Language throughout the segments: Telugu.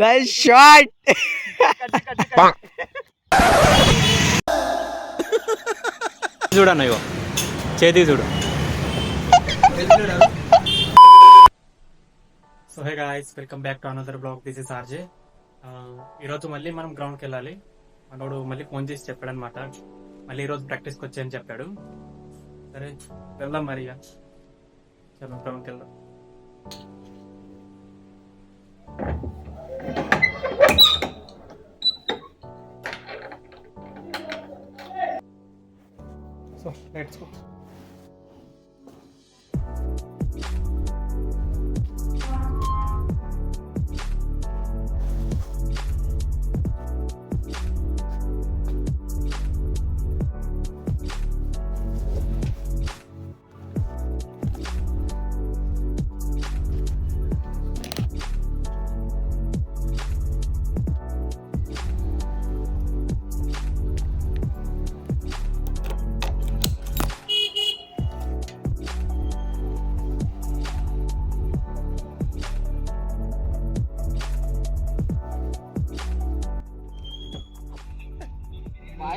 నైస్ షాట్ చూడన్న ఇగో. చేతి చూడు. So hey guys welcome back to another blog this is RJ ఈరోజు మళ్ళీ మనం గ్రౌండ్కి వెళ్ళాలి. మనోడు మళ్ళీ ఫోన్ చేసి చెప్పాడు అనమాట మళ్ళీ ఈరోజు ప్రాక్టీస్కి వచ్చాయని చెప్పాడు. సరే వెళ్దాం మరి ఇక. చలో గ్రౌండ్కి వెళ్దాం. So let's go.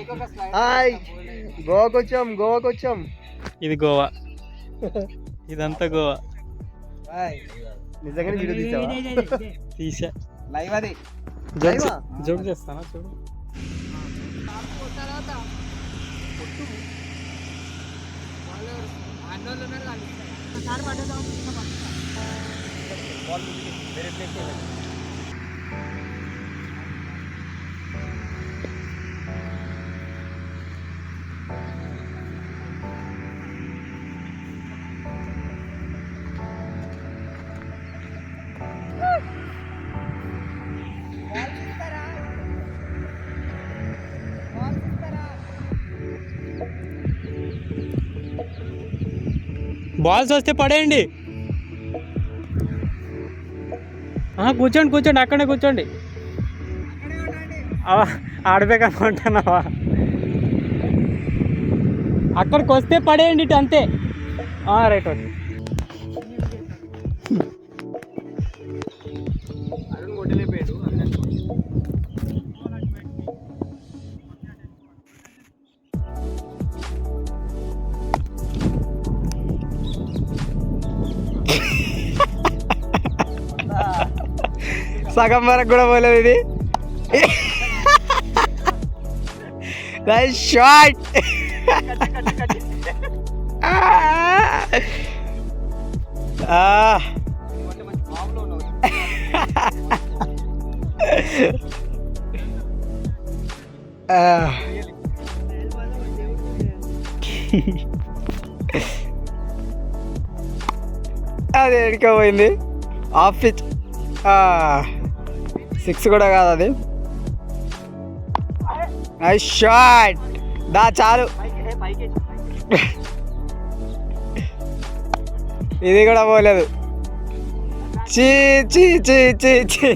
హాయ్. గోవాకి వచ్చాం గోవాకి వచ్చాం ఇది గోవా. ఇదంతా గోవా. నిజంగానే వీడియో తీసావా? తీసా. లైవ్ అది. జోక్ Live ఆ? జోక్ చేస్తానా? బాల్స్ వస్తే పడేయండి. కూర్చోండి కూర్చోండి అక్కడే కూర్చోండి. అవా, ఆడబేకనుకుంటున్నావా అక్కడికి వస్తే పడేయండి ఇటు అంతే. Right okay. సగం వరకు కూడా పోలేదు ఇది. నైస్ షాట్ అది ఎడికపోయింది ఆఫీస్ పిచ్ సిక్స్ కూడా కాదు అది. షాట్ దా చాలు. ఇది కూడా పోలేదు. చీ చీ చీ చీ చీ.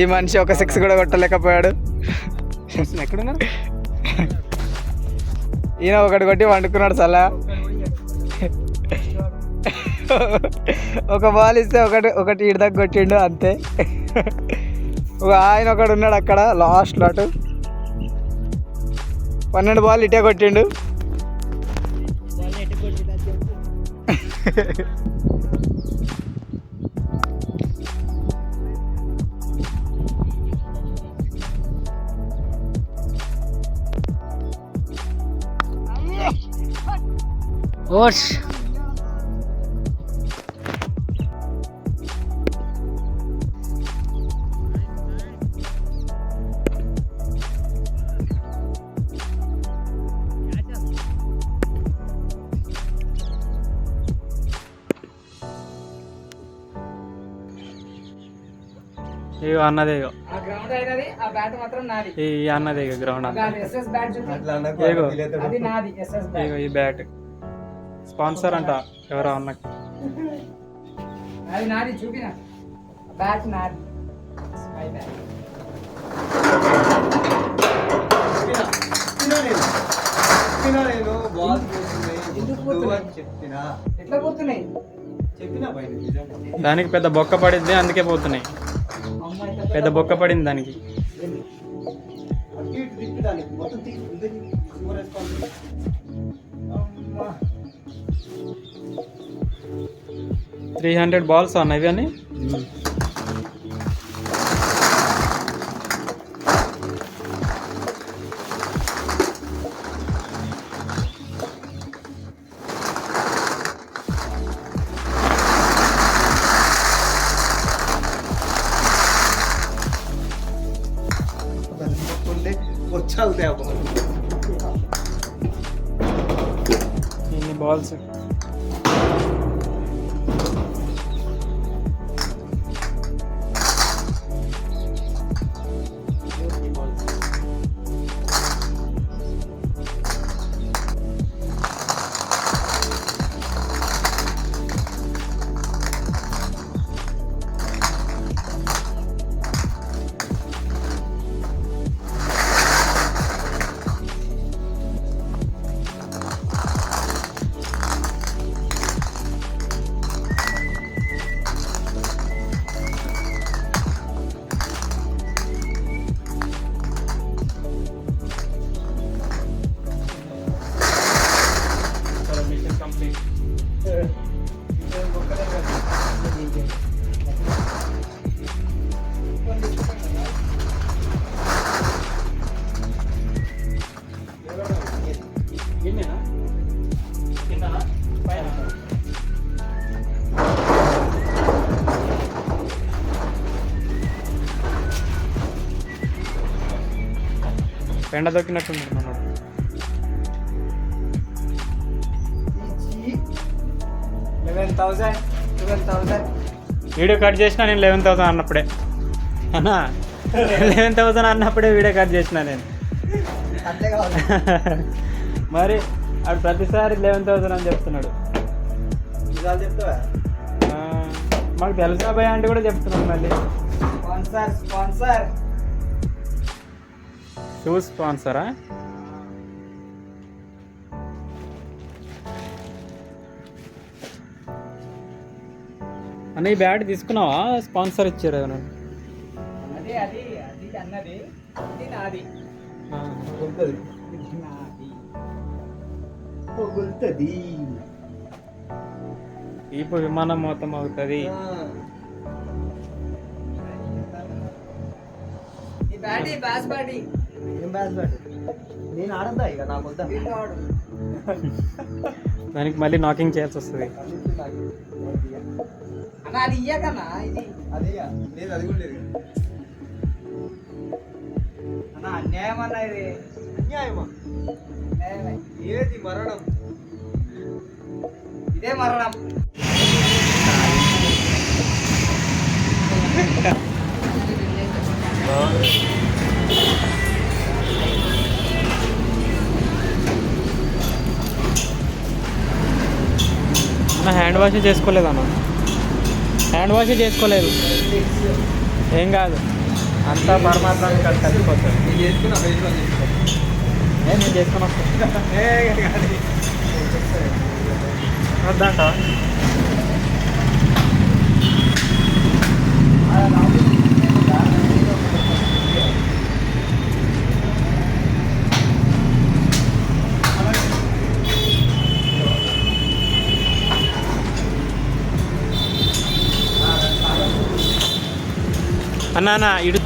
ఈ మనిషి ఒక సిక్స్ కూడా కొట్టలేకపోయాడు. ఎక్కడున్నారు? ఈయన ఒకటి కొట్టి వండుకున్నాడు సలా. ఒక బాల్ ఇస్తే ఒకటి ఒకటి ఇడి దగ్గర కొట్టిండు అంతే. ఒక ఆయన ఒకడు ఉన్నాడు అక్కడ లాస్ట్ లాట్ పన్నెండు బాల్ ఇటే కొట్టిండు. ఓష్. ఇగో అన్నదే ఇగో. ఆ గ్రౌండ్ అయినది ఆ బ్యాట్ మాత్రం నాది. ఈ అన్నదే ఇగో గ్రౌండ్ ఇగో. ఈ బ్యాట్ స్పాన్సర్ అంట ఎవరో అన్నకి. అది నాది చూపిన. బ్యాట్ నాది. మై బ్యాట్ నేను? బాల్ ఎందుకు పోతున్నాయి? చెప్పినా? ఎట్లా పోతున్నాయి? చెప్పినా పైన నిజంగా. దానికి పెద్ద బొక్క పడింది అందుకే పోతున్నాయి. పెద్ద బొక్క పడింది దానికి. త్రీ హండ్రెడ్ బాల్స్ అన్నవి అని ये बॉल से। పెండ దొక్కినట్టుంది eleven thousand twelve thousand video cut చేసిన నేను లెవెన్ థౌసండ్ అన్నప్పుడే. అన్నా లెవెన్ థౌసండ్ అన్నప్పుడే వీడియో కట్ చేసిన నేను. మరి ఆడు ప్రతిసారి లెవెన్ థౌసండ్ అని చెప్తున్నాడు. మాకు తెలుసా భయ అంటే కూడా చెప్తున్నాడు మళ్ళీ. స్పాన్సర్ స్పాన్సర్ షూస్ స్పాన్సరా అన్న ఈ బ్యాట్ తీసుకున్నావా? స్పాన్సర్ ఇచ్చారు ఎవరు అది అది అది అన్నది ఇది నాది. పొగులుతుంది. ఇది నాది. పొగులుతుంది. ఇప్పుడు విమానం మొత్తం అవుతుంది ఈ బ్యాటీ బ్యాస్ నేను ఆడద్దా ఇక? నాకు వద్దా? దానికి మళ్ళీ నాకింగ్ చేయాల్సి వస్తుంది. అది ఇయ్యకన్నా ఇది. అదే ఇక. లేదు అది కూడా లేదు. అన్న అన్యాయం అన్న ఇది. అన్యాయమా? అన్యాయమే. ఏది మరణం? ఇదే మరణం. అన్న హ్యాండ్ వాష్ చేసుకోలేదు అన్న. హ్యాండ్ వాష్ చేసుకోలేదు. ఏం కాదు. అంతా పరమాత్మానికి అది కలిసిపోతుంది. నేను చేసుకుని వస్తాను. వద్దంట అన్న అన్న ఇడు